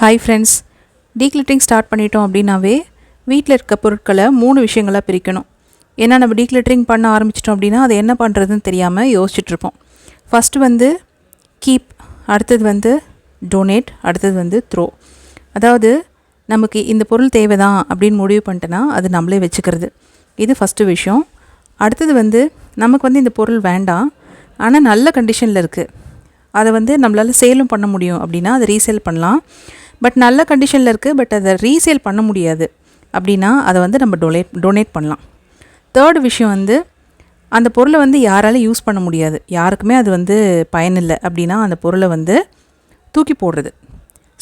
Hi friends டீக்லிட்டிங் start பண்ணிட்டோம் அப்படின்னாவே வீட்டில் இருக்க பொருட்களை மூணு விஷயங்களாக பிரிக்கணும். ஏன்னா நம்ம டீக்லிட்டரிங் பண்ண ஆரம்பிச்சிட்டோம் அப்படின்னா அது என்ன பண்ணுறதுன்னு தெரியாமல் யோசிச்சுட்ருப்போம் ஃபஸ்ட்டு வந்து கீப் அடுத்தது வந்து டொனேட் அடுத்தது வந்து த்ரோ அதாவது நமக்கு இந்த பொருள் தேவைதான் அப்படின்னு முடிவு பண்ணிட்டேன்னா அது நம்மளே வச்சுக்கிறது. இது ஃபஸ்ட்டு விஷயம். அடுத்தது வந்து நமக்கு வந்து இந்த பொருள் வேண்டாம். ஆனால் நல்ல கண்டிஷனில் இருக்குது அதை வந்து நம்மளால் சேலும் பண்ண முடியும் அப்படின்னா அதை ரீசேல் பண்ணலாம். பட் நல்ல கண்டிஷனில் இருக்குது பட் அதை ரீசேல் பண்ண முடியாது. அப்படின்னா அதை வந்து நம்ம டொனேட் டொனேட் பண்ணலாம். தேர்ட் விஷயம் வந்து அந்த பொருளை வந்து யாராலும் யூஸ் பண்ண முடியாது. யாருக்குமே அது வந்து பயனில்லை அப்படின்னா அந்த பொருளை வந்து தூக்கி போடுறது.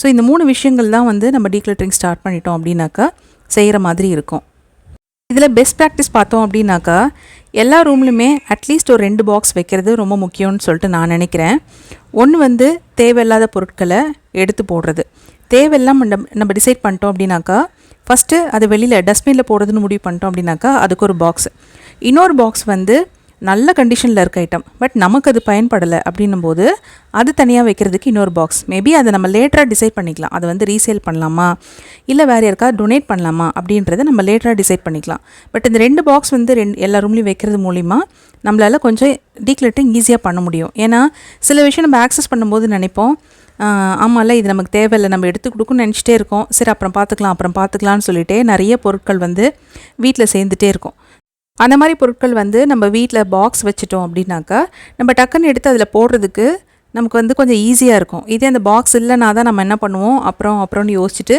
ஸோ இந்த மூணு விஷயங்கள் தான் வந்து நம்ம டீக்ளட்டரிங் ஸ்டார்ட் பண்ணிட்டோம் அப்படின்னாக்கா செய்கிற மாதிரி இருக்கும். இதில் பெஸ்ட் ப்ராக்டிஸ் பார்த்தோம் அப்படின்னாக்கா எல்லா ரூம்லையுமே அட்லீஸ்ட் ஒரு ரெண்டு பாக்ஸ் வைக்கிறது ரொம்ப முக்கியம்னு சொல்லிட்டு நான் நினைக்கிறேன். ஒன்று வந்து தேவையில்லாத பொருட்களை எடுத்து போடுறது. தேவையெல்லாம் நம்ம நம்ம டிசைட் பண்ணிட்டோம் அப்படின்னாக்கா ஃபஸ்ட்டு அது வெளியில் டஸ்ட்பினில் போடுறதுன்னு முடிவு பண்ணிட்டோம் அப்படின்னாக்கா அதுக்கு ஒரு பாக்ஸ் இன்னொரு பாக்ஸ் வந்து நல்ல கண்டிஷனில் இருக்க ஐட்டம் பட் நமக்கு அது பயன்படலை அப்படின்னும் போது அது தனியாக வைக்கிறதுக்கு இன்னொரு பாக்ஸ் மேபி அதை நம்ம லேட்டராக டிசைட் பண்ணிக்கலாம். அதை வந்து ரீசேல் பண்ணலாமா? இல்லை வேறு யாருக்கா டொனேட் பண்ணலாமா? அப்படின்றத நம்ம லேட்டராக டிசைட் பண்ணிக்கலாம். பட் இந்த ரெண்டு பாக்ஸ் வந்து ரெண்டு எல்லா ரூம்லையும் வைக்கிறது மூலிமா நம்மளால் கொஞ்சம் டீக்லெட்டிங் ஈஸியாக பண்ண முடியும். ஏன்னா சில விஷயம் நம்ம ஆக்சஸ் பண்ணும்போது நினைப்போம் ஆமாம்ல இது நமக்கு தேவையில்லை. நம்ம எடுத்து கொடுக்குன்னு நினச்சிட்டே இருக்கோம். சரி அப்புறம் பார்த்துக்கலாம் அப்புறம் பார்த்துக்கலான்னு சொல்லிட்டு நிறைய பொருட்கள் வந்து வீட்டில் சேர்ந்துட்டே இருக்கும். அந்த மாதிரி பொருட்கள் வந்து நம்ம வீட்டில் பாக்ஸ் வச்சுட்டோம் அப்படின்னாக்கா நம்ம டக்குன்னு எடுத்து அதில் போடுறதுக்கு நமக்கு வந்து கொஞ்சம் ஈஸியாக இருக்கும். இதே அந்த பாக்ஸ் இல்லைனா தான் நம்ம என்ன பண்ணுவோம்? அப்புறம் அப்புறம்னு யோசிச்சுட்டு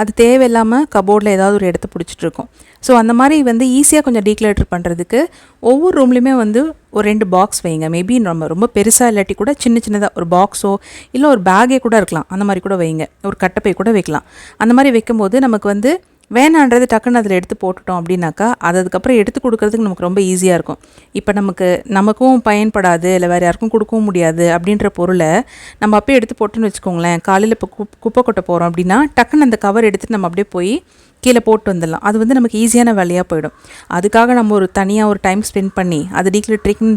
அது தேவையில்லாமல் கபோர்டில் ஏதாவது ஒரு இடத்த பிடிச்சிட்டு இருக்கோம். ஸோ அந்த மாதிரி வந்து ஈஸியாக கொஞ்சம் டீக்ளேட்டர் பண்ணுறதுக்கு ஒவ்வொரு ரூம்லேயுமே வந்து ஒரு ரெண்டு பாக்ஸ் வைங்க. மேபி நம்ம ரொம்ப பெருசாக இல்லாட்டி கூட சின்ன சின்னதாக ஒரு பாக்ஸோ இல்லை ஒரு பேக்கே கூட இருக்கலாம். அந்த மாதிரி கூட வைங்க. ஒரு கட்டப்பை கூட வைக்கலாம். அந்த மாதிரி வைக்கும்போது நமக்கு வந்து வேணான்றது டக்குன்னு அதில் எடுத்து போட்டுட்டோம் அப்படின்னாக்கா அது அதுக்கப்புறம் எடுத்து கொடுக்கறதுக்கு நமக்கு ரொம்ப ஈஸியாக இருக்கும். இப்போ நமக்கு நமக்கும் பயன்படாது இல்லை வேறு யாருக்கும் கொடுக்கவும் முடியாது அப்படின்ற பொருளை நம்ம அப்போயே எடுத்து போட்டுன்னு வச்சுக்கோங்களேன். காலையில் இப்போ குப்பை கொட்ட போகிறோம் அப்படின்னா டக்குன்னு அந்த கவர் எடுத்துகிட்டு நம்ம அப்படியே போய் கீழே போட்டு வந்துடலாம். அது வந்து நமக்கு ஈஸியான வேலையாக போயிடும். அதுக்காக நம்ம ஒரு தனியாக ஒரு டைம் ஸ்பெண்ட் பண்ணி அது டீக்லிட்ரிங்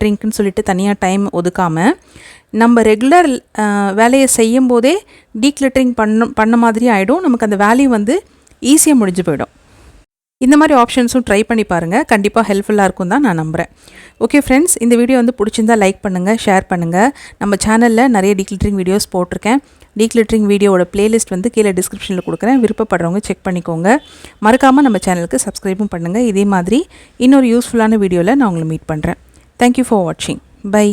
ட்ரிங்க்னு சொல்லிட்டு தனியாக டைம் ஒதுக்காமல் நம்ம ரெகுலர் வேலையை செய்யும் போதே டீக்ளட்ரிங் பண்ண பண்ண மாதிரி ஆகிடும் நமக்கு அந்த வேலையை வந்து ஈஸியாக முடிஞ்சு போயிடும். இந்த மாதிரி ஆப்ஷன்ஸும் ட்ரை பண்ணி பாருங்கள் கண்டிப்பாக ஹெல்ப்ஃபுல்லாக இருக்கும் தான் நான் நம்புகிறேன் ஓகே ஃப்ரெண்ட்ஸ் இந்த வீடியோ வந்து பிடிச்சிருந்தா லைக் பண்ணுங்கள் ஷேர் பண்ணுங்கள் நம்ம சேனலில் நிறைய டீக்ளிட்ரிங் வீடியோஸ் போட்டிருக்கேன். டீக்லிட்டரிங் வீடியோவோட பிளேலிஸ்ட் வந்து கீழே டிஸ்கிரிப்ஷனில் கொடுக்குறேன். விருப்பப்படுறவங்க செக் பண்ணிக்கோங்க. மறக்காமல் நம்ம சேனலுக்கு சப்ஸ்கிரைபும் பண்ணுங்கள் இதே மாதிரி இன்னொரு யூஸ்ஃபுல்லான வீடியோவில் நான் உங்களை மீட் பண்ணுறேன் தேங்க்யூ ஃபார் வாட்சிங் பை